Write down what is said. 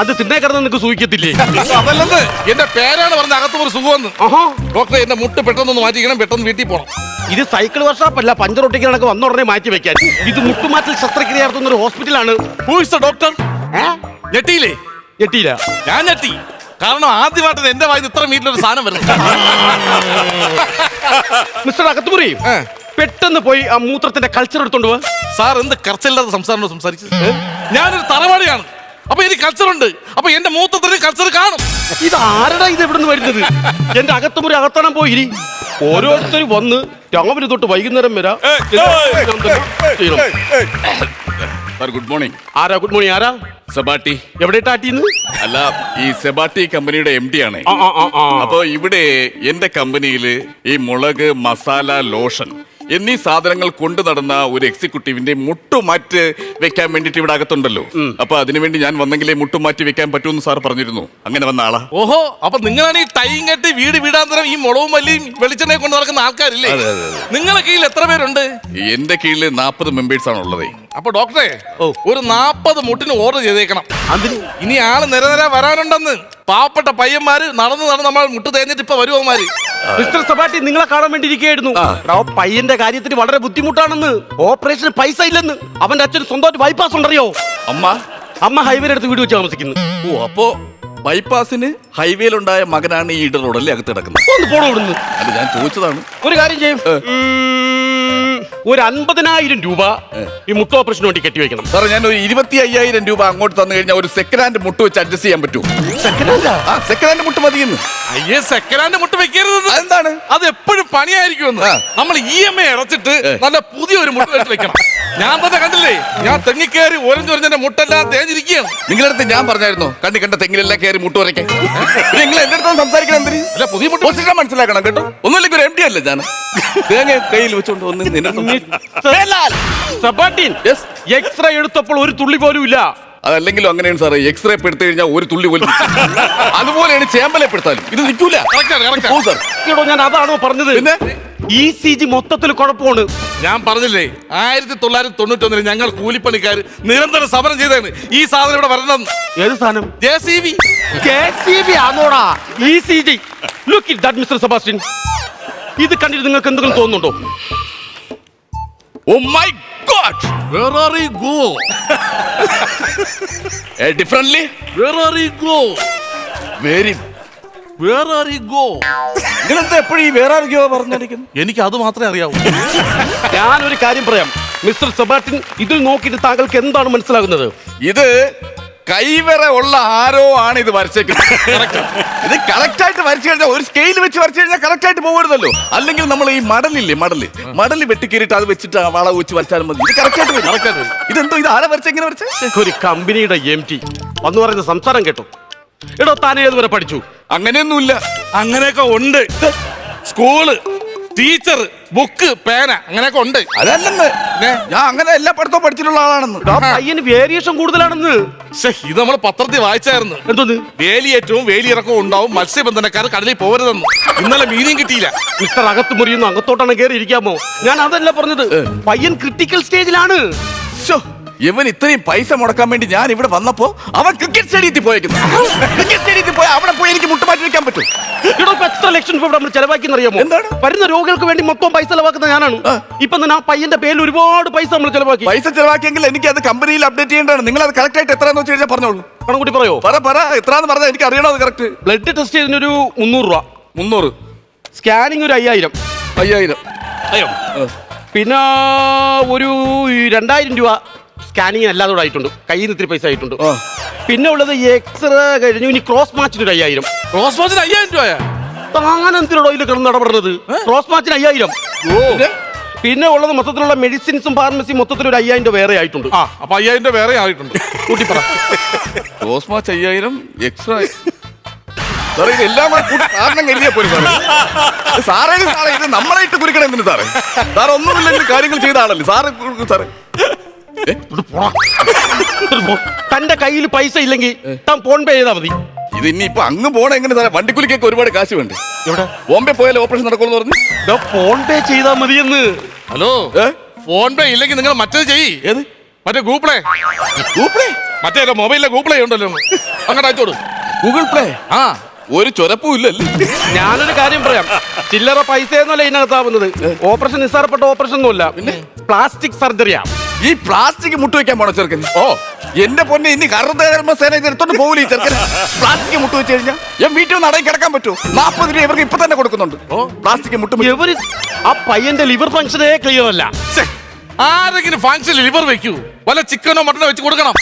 അത് തിന്നേ കിടന്ന് നിനക്ക് സൂഹിക്കത്തില്ലേ അതല്ലെന്ന്. എന്റെ പേരാണ് പറഞ്ഞ അകത്ത് ഒരു സുഖമെന്ന് ഡോക്ടറെ എന്റെ മുട്ട് പെട്ടെന്നൊന്ന് മാറ്റിക്കണം പെട്ടെന്ന് വീട്ടിൽ പോണം. ഇത് സൈക്കിൾ വർഷാപ്പ് അല്ല പഞ്ചർ ഒട്ടിക്കണക്ക് വന്ന ഉടനെ മാറ്റി വെക്കാൻ. ഇത് മുട്ടുമാറ്റൽ ശസ്ത്രക്രിയ നടത്തുന്ന ഒരു ഹോസ്പിറ്റലാണ്. ഡോക്ടർ? ഞെട്ടിയില്ലേ? ഞെട്ടിയില്ല. ഞാൻ ഞെട്ടി. കാരണം ആദ്യമായിട്ട് എന്റെ വായിന്ന് ഇത്ര വീട്ടിലൊരു സാധനം വരുന്നത്. മിസ്റ്റർ അകത്തുമുറി. പെട്ടെന്ന് പോയി ആ മൂത്രത്തിന്റെ കൾച്ചർ എടുത്തോണ്ട് പോവാ സാർ എന്ത് കർച്ചില്ലാതെ സംസാരം സംസാരിച്ചത്? ഞാനൊരു തറവാടിയാണ്. അപ്പൊ എനിക്ക് കൾച്ചർ ഉണ്ട്. അപ്പൊ എന്റെ മൂത്തത്തിന് കൾച്ചർ കാണും. ഇത് ആരടാ ഇത് എവിടെ നിന്ന് വരുന്നത്? എന്റെ അകത്തുമുറി അകത്തണം പോയി ഓരോരുത്തർ വന്ന് രാവിലെ തൊട്ട് വൈകുന്നേരം വരാം ഗുഡ് മോർണിംഗ് ആരാ? ഗുഡ് മോർണിംഗ് ആരാ? സബാട്ടി. എവിടെ ടാറ്റിന്ന്? അല്ല ഈ സെബാട്ടി കമ്പനിയുടെ എം ഡി ആണ്. അപ്പൊ ഇവിടെ എന്റെ കമ്പനിയിൽ ഈ മുളക് മസാല ലോഷൻ എന്നീ സാധനങ്ങൾ കൊണ്ടു നടന്ന ഒരു എക്സിക്യൂട്ടീവിന്റെ മുട്ടുമാറ്റ് വെക്കാൻ വേണ്ടിട്ട് ഇവിടെ അകത്തുണ്ടല്ലോ. അപ്പൊ അതിനുവേണ്ടി ഞാൻ വന്നെങ്കിലേ മുട്ടുമാറ്റി വെക്കാൻ പറ്റുമെന്ന് സാർ പറഞ്ഞിരുന്നു. അങ്ങനെ വന്ന ആളാ. ഓഹോ അപ്പൊ നിങ്ങളാണ് ഈ ടൈം കെട്ടി വീട് വീടാന്തരം ഈ മുളവും മല്ലിയും വെളിച്ചെണ്ണയെ കൊണ്ട് നടക്കുന്ന ആൾക്കാരില്ലേ. നിങ്ങളെ കീഴിൽ എത്ര പേരുണ്ട്? എന്റെ കീഴിൽ നാൽപ്പത് മെമ്പേഴ്സ് ആണ് ഉള്ളത്. അപ്പൊ ഡോക്ടറെ ഒരു നാപ്പത് മുട്ടിന് ഓർഡർ ചെയ്തേക്കണം. ഇനി ആൾ നിരനിര വരാനുണ്ടെന്ന്. പാവപ്പെട്ട പയ്യന്മാര് നടന്ന് നടന്ന് നമ്മൾ മുട്ട് തേഞ്ഞിട്ട് ഇപ്പൊ വരുവന്മാര് മിസ്റ്റർ സബാട്ടി നിങ്ങളെ കാണാൻ വേണ്ടി ഇരിക്കുകയായിരുന്നു എടാ, പയ്യന്റെ കാര്യത്തിന് വളരെ ബുദ്ധിമുട്ടാണെന്ന്. ഓപ്പറേഷന് പൈസ ഇല്ലെന്ന്. അവന്റെ അച്ഛൻ സ്വന്തമായിട്ട് ബൈപ്പാസ് ഉണ്ടറിയോ? അമ്മ. അമ്മ ഹൈവേയുടെ അടുത്ത് വീട് വെച്ച് താമസിക്കുന്നു ഓ അപ്പോ ബൈപ്പാസിന് ഹൈവേയിലുണ്ടായ മകനാണ് ഈ ഇടറോഡല്ലേ അകത്ത് കിടക്കുന്നത്? ഒന്ന് പോണോ ഇവിടുന്ന്. അല്ല ഞാൻ ചോദിച്ചതാണ്. ഒരു കാര്യം ചെയ്യും. ഉം, ഒരു അൻപതിനായിരം രൂപ ഈ മുട്ട ഓപ്പറേഷന് വേണ്ടി കെട്ടി കെട്ടിവെക്കണം സാറേ ഞാൻ ഒരു ഇരുപത്തി അയ്യായിരം രൂപ അങ്ങോട്ട് തന്നു കഴിഞ്ഞാൽ ഒരു സെക്കൻഡ് ഹാൻഡ് മുട്ട് വെച്ച് അഡ്ജസ്റ്റ് ചെയ്യാൻ പറ്റുമോ ആ സെക്കൻഡ് ഹാൻഡ് മുട്ട് മതിയെന്ന്. അയ്യേ സെക്കൻഡ് ഹാൻഡ് മുട്ട് വെക്കരുത് എന്താണ് അത് എപ്പോഴും പണിയായിരിക്കും ആ. നമ്മൾ ഇ എം ഐ അടച്ചിട്ട് നല്ല പുതിയ ഒരു മുട്ട് വെച്ച് വെക്കണം. ഞാൻ തന്നെ കണ്ടില്ലേ? ഞാൻ തെങ്ങി കയറി ഓരഞ്ചൊരഞ്ഞെന്റെ മുട്ടെല്ലാം തേഞ്ഞിരിക്കുകയാണ്. നിങ്ങളുടെ അടുത്ത് ഞാൻ പറഞ്ഞായിരുന്നു കണ്ടി കണ്ട തെങ്ങിലെല്ലാം കയറി മുട്ട് വരയ്ക്കാൻ. നിങ്ങൾ എന്റെ അടുത്ത് സംസാരിക്കണം എന്തിന്? അല്ല പുതിയ മുട്ട് മനസ്സിലാക്കണം കേട്ടോ. ഒന്നുമില്ലെങ്കിൽ ഒരു എം ഡി അല്ലേ ഞാൻ തേങ്ങ കയ്യിൽ വെച്ചോണ്ട് ഒന്ന് നിന്നെ എക്സ്റേ എടുത്തപ്പോൾ ഒരു തുള്ളി പോലും ഇല്ല. അതല്ലെങ്കിലും അങ്ങനെയാണ് സാറേ. എക്സ്റേ പെടുത്തു കഴിഞ്ഞാൽ ഒരു തുള്ളി പോലും അതുപോലെയാണ് ചേമ്പലപ്പെടുത്താലും ഇത് നിൽക്കൂല. ഞാൻ അതാണോ പറഞ്ഞത്? പിന്നെ? ഇ സി ജി മൊത്തത്തിൽ കുഴപ്പമാണ്. ഞാൻ പറഞ്ഞില്ലേ ആയിരത്തി തൊള്ളായിരത്തി തൊണ്ണൂറ്റി ഒന്നിൽ ഞങ്ങൾ കൂലിപ്പണിക്കാർ നിരന്തരം സമരം ചെയ്താണ് ഈ സാധനം ഇവിടെ വരണം ഏത് സാധനം? J C B. JCB ആണോടാ? E C G look it that mister Sebastian ഇത് കണ്ടിട്ട് നിങ്ങൾക്ക് എന്തെങ്കിലും തോന്നുന്നുണ്ടോ? ഓ my god where are you go differently? Where are you go very where are you go നിങ്ങളെന്താ എപ്പോഴും ഈ വേറെ ആർക്കോ പറഞ്ഞിരിക്കും എനിക്ക് അത് മാത്രമേ അറിയാവൂ. ഞാനൊരു കാര്യം പറയാം. മിസ്റ്റർ സെബാട്ടിൻ ഇത് നോക്കിയിട്ട് താങ്കൾക്ക് എന്താണ് മനസ്സിലാകുന്നത്? ഇത് കൈവര ഉള്ള ആരോ ആണ് ഇത് വരച്ചേക്കുന്നത്. ഇത് കറക്റ്റ് ആയിട്ട് വരച്ചു കഴിഞ്ഞാൽ ഒരു സ്കെയിൽ വെച്ച് വരച്ചു കഴിഞ്ഞാൽ കറക്റ്റ് ആയിട്ട് പോകരുതല്ലോ. അല്ലെങ്കിൽ നമ്മൾ ഈ മടലില്ലേ മടൽ. മടൽ വെട്ടിക്കേറിയിട്ട് അത് വെച്ചിട്ട് ആ വള വെച്ച് വരച്ചാലും മതി. ഇത് കറക്റ്റ് ആയിട്ട് വരും. ഇതെന്തോ ഇത് ആരെ വരച്ച എങ്ങനെ വരച്ചേ? ഒരു കമ്പനിയുടെ എം ടി വന്നു പറയുന്ന സംസാരം കേട്ടോ. എടോ താൻ ഏതുവരെ പഠിച്ചു? അങ്ങനെയൊന്നുമില്ല. അങ്ങനെയൊക്കെ ഉണ്ട്. സ്കൂൾ. ടീച്ചർ ബുക്ക് പേന അങ്ങനെയൊക്കെ ഉണ്ട്. അതല്ലെന്ന്. ഞാൻ അങ്ങനെ എല്ലാ പഠിത്തവും പഠിച്ചിട്ടുള്ള ആളാണെന്ന്. പയ്യന് വേരിയേഷൻ കൂടുതലാണെന്ന്. ഇത് നമ്മൾ പത്രത്തിൽ വായിച്ചായിരുന്നു. എന്തോന്ന്? വേലിയേറ്റവും വേലിയിറക്കവും ഉണ്ടാവും മത്സ്യബന്ധനക്കാർ കടലിൽ പോകരുതെന്ന് ഇന്നലെ മീനും കിട്ടിയില്ല. മിസ്റ്റർ അകത്ത് മുറിയുന്നു അകത്തോട്ടാണ് കയറി ഇരിക്കാമോ ഞാൻ അതല്ല പറഞ്ഞത്. പയ്യൻ ക്രിട്ടിക്കൽ സ്റ്റേജിലാണ് ഇവൻ ഇത്രയും പൈസ മുടക്കാൻ വേണ്ടി ഞാൻ ഇവിടെ വന്നപ്പോ അവൻ ക്രിക്കറ്റ് സ്റ്റേഡിയത്തിൽ പോയേക്കുന്നു. ക്രിക്കറ്റ് സ്റ്റേഡിയത്തിൽ പോയി അവിടെ പോയി എനിക്ക് മുട്ടുമാറ്റി വെക്കാൻ പറ്റും. ഇവിടെ ഇപ്പൊ എത്ര ലക്ഷം രൂപ നമ്മൾ ചെലവാക്കിയെന്ന് അറിയാമോ എന്താണ്? വരുന്ന രോഗികൾക്ക് വേണ്ടി മൊത്തം പൈസ ചെലവാക്കുന്ന ഞാനാണ്. ഇപ്പൊ തന്നെ ആ പയ്യന്റെ പേരിൽ ഒരുപാട് പൈസ നമ്മൾ ചെലവാക്കി. പൈസ ചെലവാക്കിയെങ്കിൽ എനിക്ക് അത് കമ്പനിയിൽ അപ്ഡേറ്റ് ചെയ്യേണ്ടതാണ്. നിങ്ങൾ അത് കറക്റ്റ് ആയിട്ട് എത്ര വെച്ച് കഴിഞ്ഞാൽ പറഞ്ഞോളൂ. കണക്കൂട്ടി പറയോ? പറ പറ. എത്രാന്ന് പറഞ്ഞാൽ എനിക്ക് അറിയണോ അത് കറക്റ്റ് ബ്ലഡ് ടെസ്റ്റ് ചെയ്തതിനൊരു മുന്നൂറ് രൂപ. മുന്നൂറ്. സ്കാനിങ് ഒരു അയ്യായിരം. അയ്യായിരം. അയ്യോ. പിന്നെ ഒരു രണ്ടായിരം രൂപ. സ്കാനിങ് അല്ലാതെ കൂടെ ആയിട്ടുണ്ട്. കയ്യിൽ നിന്ന് ഇത്തിരി പൈസ ആയിട്ടുണ്ട്. പിന്നെ ഉള്ളത് എക്സ്റേ കഴിഞ്ഞു. ഇനി ക്രോസ് മാച്ചിന് ഒരു അയ്യായിരം. ക്രോസ് മാച്ചിന് അയ്യായിരം രൂപയാ? താൻ എന്തിനോടോ ഇതിൽ കിടന്ന് ഇടപെടുന്നത്? ക്രോസ് മാച്ചിന് അയ്യായിരം. പിന്നെ? പിന്നെ ഉള്ളത് മൊത്തത്തിലുള്ള മെഡിസിൻസും ഫാർമസി മൊത്തത്തിൽ ഒരു അയ്യായിരം രൂപ വേറെ ആയിട്ടുണ്ട്. ആ അപ്പൊ അയ്യായിരം രൂപ വേറെ ആയിട്ടുണ്ട്. കൂട്ടി പറ. ക്രോസ് മാച്ച് അയ്യായിരം എക്സ്ട്രാ സാറേ എല്ലാം കരുതിയാ പോലും സാറേ. സാറേ ഇത് സാറേ കുരുക്കണം എന്തിനു സാറേ? സാർ ഒന്നുമില്ലെങ്കിൽ കാര്യങ്ങൾ ചെയ്ത ആളല്ലേ? സാറ് സാറേ? തന്റെ കയ്യിൽ പൈസ ഇല്ലെങ്കിൽ താൻ ഫോൺ പേ ചെയ്താൽ മതി. ഇത് ഇനി ഇനിയിപ്പോ അങ്ങ് പോണ എങ്ങനെ സാറേ? വണ്ടിക്കുലിക്കൊക്കെ ഒരുപാട് കാശ് വേണ്ട? എവിടെ? ബോംബെ പോയാലും ഓപ്പറേഷൻ നടക്കുമെന്ന് പറഞ്ഞു. ഫോൺ പേ ചെയ്താൽ മതിയെന്ന്. ഹലോ ഫോൺ പേ ഇല്ലെങ്കിൽ നിങ്ങൾ മറ്റേത് ചെയ്യ്. ഏത്? മറ്റേ ഗൂപ്പിളേ ഗൂപ്പിളേ മറ്റേ മൊബൈലിലെ ഗൂഗിൾ പേ ഉണ്ടല്ലോ അങ്ങോട്ട് അയച്ചോട് ഗൂഗിൾ പ്ലേ ആ. ഒരു ചൊരപ്പും ഇല്ലല്ലേ ഞാനൊരു കാര്യം പറയാം. ചില്ലറ പൈസ എന്നല്ല ഇതിനകത്താവുന്നത് ഓപ്പറേഷൻ നിസ്സാരപ്പെട്ട ഓപ്പറേഷൻ പിന്നെ? പ്ലാസ്റ്റിക് സർജറിയാ ഈ പ്ലാസ്റ്റിക് മുട്ടുവെക്കാൻ പോണോ ചെറുക്കൻ. ഓ എന്റെ പൊന്നെ ഇനി ഇത് എടുത്തോണ്ട് പോകില്ല ഈ ചെറുക്കൻ? പ്ലാസ്റ്റിക് മുട്ട് വെച്ച് കഴിഞ്ഞാൽ ഞാൻ വീട്ടിൽ നിന്ന് അടയിൽ കിടക്കാൻ പറ്റുമോ നാൽപ്പത് രൂപ ഇവർക്ക് ഇപ്പൊ തന്നെ കൊടുക്കുന്നുണ്ട്. ഓ. പ്ലാസ്റ്റിക് മുട്ട് ഇവർ ആ പയ്യന്റെ ലിവർ ഫംഗ്ഷനേ ക്ലിയർ അല്ല ആരെങ്കിലും ഫംഗ്ഷൻ ലിവർ വെക്കൂ. വല്ല ചിക്കനോ മട്ടനോ വെച്ച് കൊടുക്കണം.